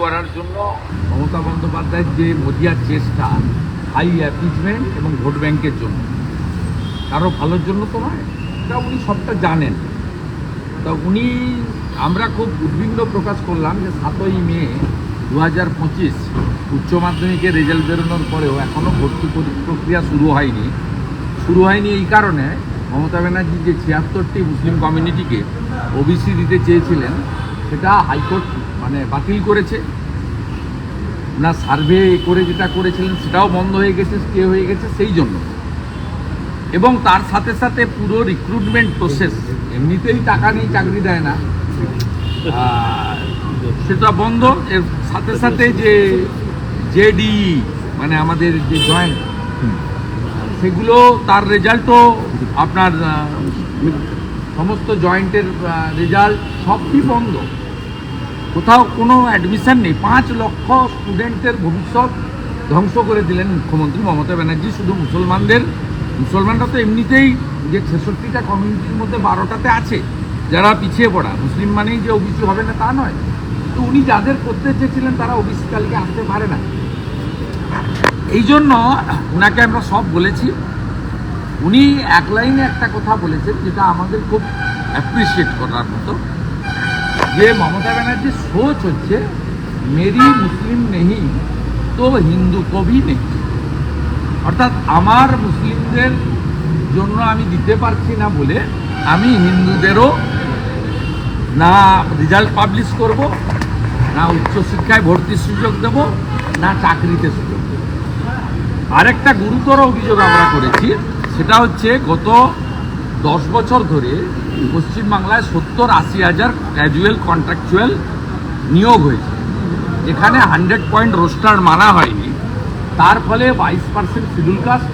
করার জন্য মমতা বন্দ্যোপাধ্যায়ের যে মজিয়ার চেষ্টা হাই অ্যাপিজমেন্ট এবং ভোট ব্যাংকের জন্য, কারও ভালোর জন্য তো নয় এটা উনি সবটা জানেন। তা উনি, আমরা খুব উদ্বিগ্ন প্রকাশ করলাম যে সাতই মে দু হাজার পঁচিশ উচ্চ মাধ্যমিকের রেজাল্ট বেরোনোর পরেও এখনও ভর্তি প্রক্রিয়া শুরু হয়নি। শুরু হয়নি এই কারণে মমতা ব্যানার্জি যে ছিয়াত্তরটি মুসলিম কমিউনিটিকে ওবিসি দিতে চেয়েছিলেন, সেটা হাইকোর্ট মানে বাতিল করেছে। না সার্ভে করে যেটা করেছিলেন সেটাও বন্ধ হয়ে গেছে স্টে হয়ে গেছে সেই জন্য। এবং তার সাথে সাথে পুরো রিক্রুটমেন্ট প্রসেস এমনিতেই টাকা নেই চাকরি দেয় না। সেটা বন্ধ, এর সাথে সাথে যে জেডি মানে আমাদের যে জয়েন্ট, সেগুলো তার রেজাল্টও আপনার সমস্ত জয়েন্টের রেজাল্ট সবই বন্ধ। কোথাও কোনো অ্যাডমিশন নেই। পাঁচ লক্ষ স্টুডেন্টের ভবিষ্যৎ ধ্বংস করে দিলেন মুখ্যমন্ত্রী মমতা ব্যানার্জি শুধু মুসলমানদের। মুসলমানরা তো এমনিতেই যে ছেষট্টিটা কমিউনিটির মধ্যে বারোটাতে আছে, যারা পিছিয়ে পড়া। মুসলিম মানেই যে ওবিসি হবে না তা নয়। তো উনি যাদের করতে চেয়েছিলেন তারা ওবিসি তালিকা আসতে পারে না। এই জন্য ওনাকে আমরা সব বলেছি। উনি এক লাইনে একটা কথা বলেছেন, যেটা আমাদের খুব অ্যাপ্রিসিয়েট করার মতো। যে মমতা ব্যানার্জির সোচ হচ্ছে মেরি মুসলিম নেহি তো হিন্দু কবি নেই অর্থাৎ আমার মুসলিমদের জন্য আমি দিতে পারছি না বলে আমি হিন্দুদেরও না রেজাল্ট পাবলিশ করব না উচ্চশিক্ষায় ভর্তির সুযোগ দেব, না চাকরিতে সুযোগ দেব। আরেকটা গুরুতর অভিযোগ আমরা করেছি, সেটা হচ্ছে গত দশ বছর ধরে পশ্চিমবাংলায় সত্তর আশি হাজার ক্যাজুয়াল কন্ট্রাকচুয়াল নিয়োগ হয়েছে। যেখানে হান্ড্রেড পয়েন্ট রোস্টার মানা হয়নি। তার ফলে বাইশ পার্সেন্ট শিডিউল কাস্ট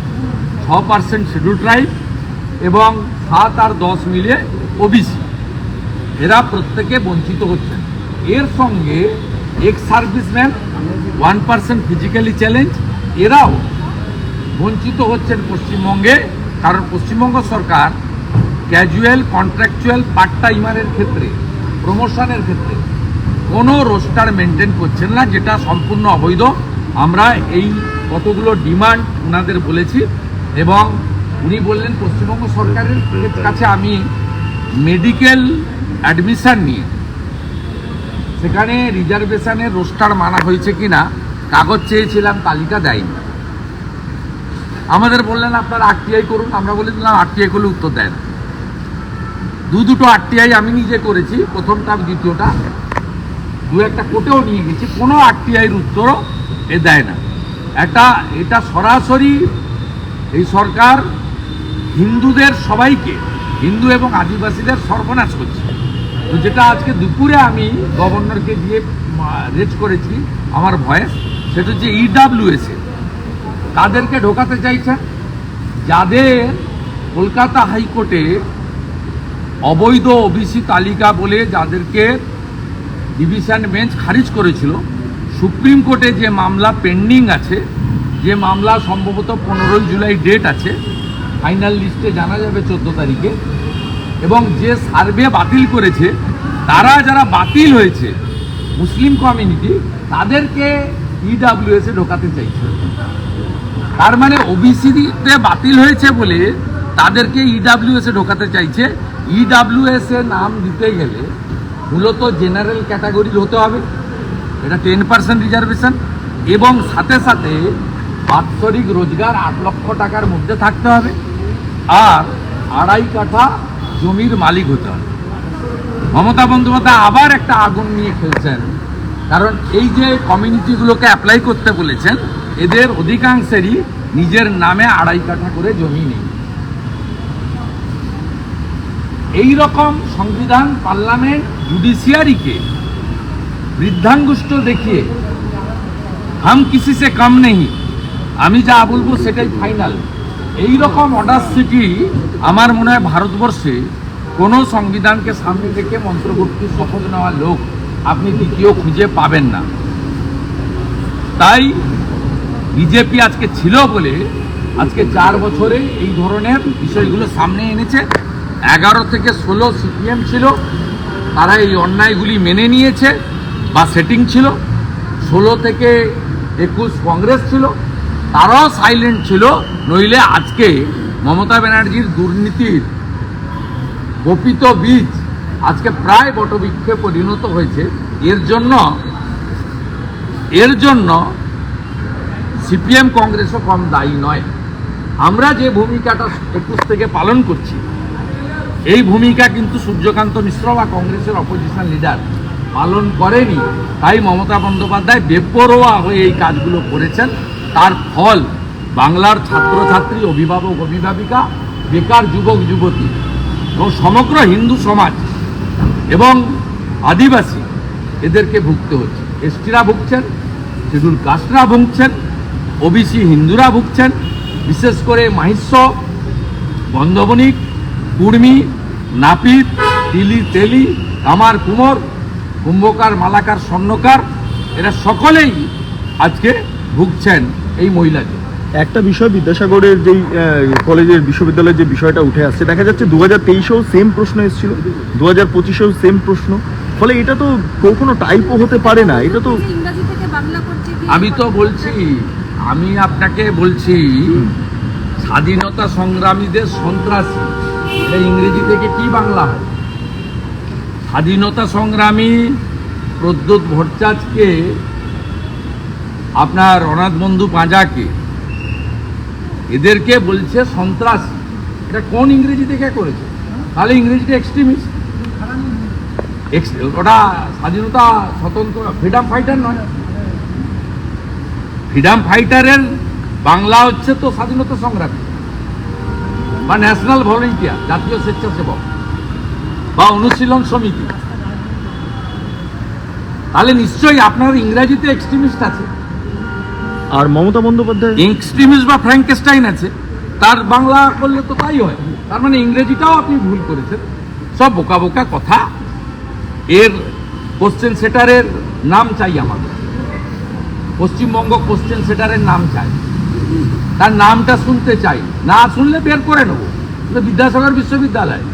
ছ পার্সেন্ট শিডিউল ট্রাইব এবং সাত আর দশ মিলে ওবিসি এরা প্রত্যেকে বঞ্চিত হচ্ছেন এর সঙ্গে ex serviceman one percent physically challenge এরাও বঞ্চিত হচ্ছেন পশ্চিমবঙ্গে। কারণ পশ্চিমবঙ্গ সরকার ক্যাজুয়াল কন্ট্রাকচুয়াল পার্ট টাইমারের ক্ষেত্রে প্রমোশনের ক্ষেত্রে, কোনো রোস্টার মেনটেন করছেন না, যেটা সম্পূর্ণ অবৈধ। আমরা এই কতগুলো ডিমান্ড ওনাদের বলেছি এবং উনি বললেন, পশ্চিমবঙ্গ সরকারের কাছে আমি মেডিকেল অ্যাডমিশান নিয়ে, সেখানে রিজার্ভেশনের রোস্টার মানা হয়েছে কি না কাগজ চেয়েছিলাম, তালিকা দেয়নি। আমাদের বললেন, আপনারা আরটিআই করুন, আমরা বলে দিলাম আরটিআই করলে উত্তর দেয় না। দু দুটো আরটিআই আমি নিজে করেছি, প্রথমটা, দ্বিতীয়টা। দু একটা কোর্টেও নিয়ে গেছি, কোনো আরটিআইয়ের উত্তরও এ দেয় না। এটা এটা সরাসরি এই সরকার হিন্দুদের সবাইকে, হিন্দু এবং আদিবাসীদের সর্বনাশ করছে। তো যেটা আজকে দুপুরে আমি গভর্নরকে দিয়ে রেজ করেছি, আমার ভয়েস, সেটা হচ্ছে ইডাব্লিউএসএ তাদেরকে ঢোকাতে চাইছেন, যাদের কলকাতা হাইকোর্টে অবৈধ ওবিসি তালিকা বলে যাদেরকে ডিভিশন বেঞ্চ খারিজ করেছিল, সুপ্রিম কোর্টে যে মামলা পেন্ডিং আছে, যে মামলা সম্ভবত পনেরোই জুলাই ডেট আছে, ফাইনাল লিস্টে জানা যাবে চোদ্দ তারিখে, এবং যে সার্ভে বাতিল করেছে, তারা যারা বাতিল হয়েছে, মুসলিম কমিউনিটি, তাদেরকে ইডাব্লিউএসে ঢোকাতে চাইছে। তার মানে ওবিসিতে বাতিল হয়েছে বলে তাদেরকে ইডাব্লিউএস এ ঢোকাতে চাইছে ইডাব্লিউএস এ নাম দিতে গেলে মূলত জেনারেল ক্যাটাগরির হতে হবে। এটা টেন পার্সেন্ট রিজার্ভেশন এবং সাথে সাথে বাৎসরিক রোজগার আট লক্ষ টাকার মধ্যে থাকতে হবে আর আড়াই কাঠা জমির মালিক হতে হবে। মমতা বন্দ্যোপাধ্যায় আবার একটা আগুন নিয়ে খেলছেন, কারণ এই যে কমিউনিটিগুলোকে অ্যাপ্লাই করতে বলেছেন, এদের অধিকাংশেরই নিজের নামে আড়াই কাঠা করে জমি নেই। এই রকম সংবিধান পার্লামেন্ট জুডিশিয়ারিকে বৃদ্ধাঙ্গুষ্ট দেখিয়ে হাম কিসি সে কম নেই আমি যা বলব সেটাই ফাইনাল। এই রকম অর্ডার সিটি আমার মনে হয় ভারতবর্ষে কোনো সংবিধানকে সামনে থেকে মন্ত্রগুপ্তির শপথ নেওয়া লোক আপনি দ্বিতীয় খুঁজে পাবেন না। তাই বিজেপি আজকে ছিল বলে আজকে চার বছরে এই ধরনের বিষয়গুলো সামনে এনেছে। এগারো থেকে ষোলো সিপিএম ছিল, তারা এই অন্যায়গুলি মেনে নিয়েছে বা সেটিং ছিল। ষোলো থেকে একুশ কংগ্রেস ছিল, তারাও সাইলেন্ট ছিল, নইলে আজকে মমতা ব্যানার্জির দুর্নীতির গোপিত বীজ আজকে প্রায় বটবৃক্ষে পরিণত হয়েছে। এর জন্য এর জন্য সিপিএম কংগ্রেসও কম দায়ী নয়। আমরা যে ভূমিকাটা একুশ থেকে পালন করছি এই ভূমিকা কিন্তু সূর্যকান্ত মিশ্র বা কংগ্রেসের অপোজিশন লিডার পালন করেনি। তাই মমতা বন্দ্যোপাধ্যায় বেপরোয়া হয়ে এই কাজগুলো করেছেন। তার ফল বাংলার ছাত্রছাত্রী, অভিভাবক, অভিভাবিকা, বেকার যুবক, যুবতী এবং সমগ্র হিন্দু সমাজ এবং আদিবাসী এদেরকে ভুগতে হচ্ছে। এসটিরা ভুগছেন শিডিউল কাস্টরা ভুগছেন, ওবিসি হিন্দুরা ভুগছেন। বিশেষ করে মাহিষ্য বন্ধবণিক কুর্মি নাপিত তিলি তেলি কামার কুমোর কুম্ভকার মালাকার স্বর্ণকার এরা সকলেই আজকে ভুগছেন এই মহিলাকে। একটা বিষয় বিদ্যাসাগরের যেই কলেজের বিশ্ববিদ্যালয়ের যে বিষয়টা উঠে আসছে দেখা যাচ্ছে দু হাজার তেইশেও সেম প্রশ্ন এসেছিল দু হাজার পঁচিশেও সেম প্রশ্ন ফলে এটা তো কোনো টাইপও হতে পারে না এটা তো ইংরাজি থেকে বাংলা করছে কি? আমি তো বলছি আমি আপনাকে বলছি স্বাধীনতা সংগ্রামীদের সন্ত্রাসী। এটা ইংরেজি থেকে কি বাংলা? হয় স্বাধীনতা সংগ্রামী প্রদ্যোৎ ভট্টাচার্যকে, আপনার অনাথ বন্ধু পাঁজাকে, এদেরকে বলছে সন্ত্রাসী। এটা কোন ইংরেজি থেকে করেছে? তাহলে ইংরেজিটা এক্সট্রিমিস্ট ওটা স্বাধীনতা স্বতন্ত্র ফ্রিডম ফাইটার নয়। ফ্রিডম ফাইটারের বাংলা হচ্ছে তো স্বাধীনতা সংগ্রামী। বা ন্যাশনাল ভলেন্টিয়ার জাতীয় স্বেচ্ছাসেবক বা অনুশীলন সমিতি। তাহলে নিশ্চয়ই আপনার ইংরাজিতে এক্সট্রিমিস্ট আছে। আর মমতা বন্দ্যোপাধ্যায়? এক্সট্রিমিস্ট বা ফ্র্যাঙ্কেস্টাইন আছে। তার বাংলা করলে তো তাই হয়। তার মানে ইংরেজিটাও আপনি ভুল করেছেন। সব বোকা বোকা কথা। এর কোশ্চেন সেটারের নাম চাই আমাদের। পশ্চিমবঙ্গ কোশ্চেন সেটারের নাম চাই। তার নামটা শুনতে চাই। না শুনলে বের করে নেব। বিদ্যাসাগর বিশ্ববিদ্যালয়।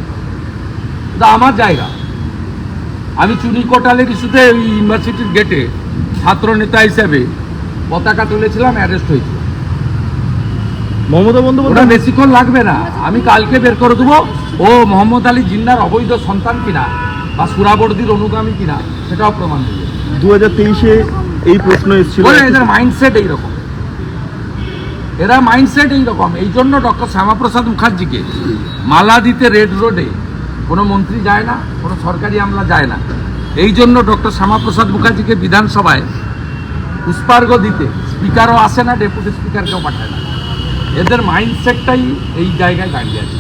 এটা আমার জায়গা। আমি চুনি কোটালের ইস্যুতে ওই ইউনিভার্সিটির গেটে ছাত্র নেতা হিসেবে পতাকা তুলেছিলাম অ্যারেস্ট হয়েছিল মমতা ওটা বন্দ্যোপাধ্যায় বেশিক্ষণ লাগবে না। আমি কালকে বের করে দেবো। ও মোহাম্মদ আলী জিন্নার অবৈধ সন্তান কিনা বা সুরাবর্দির অনুগামী কিনা সেটাও প্রমাণ দেবে। দু হাজার তেইশে এই প্রশ্ন এসেছিল। এদের মাইন্ডসেট এইরকম। এরা মাইন্ডসেট এইরকম। এই জন্য ডক্টর শ্যামাপ্রসাদ মুখার্জিকে মালা দিতে রেড রোডে কোনো মন্ত্রী যায় না, কোনো সরকারি আমলা যায় না। এই জন্য ডক্টর শ্যামাপ্রসাদ মুখার্জিকে বিধানসভায় পুষ্পার্ঘ দিতে স্পিকারও আসে না ডেপুটি স্পিকারকেও পাঠায় না। এদের মাইন্ডসেটটাই এই জায়গায় দাঁড়িয়ে আছে।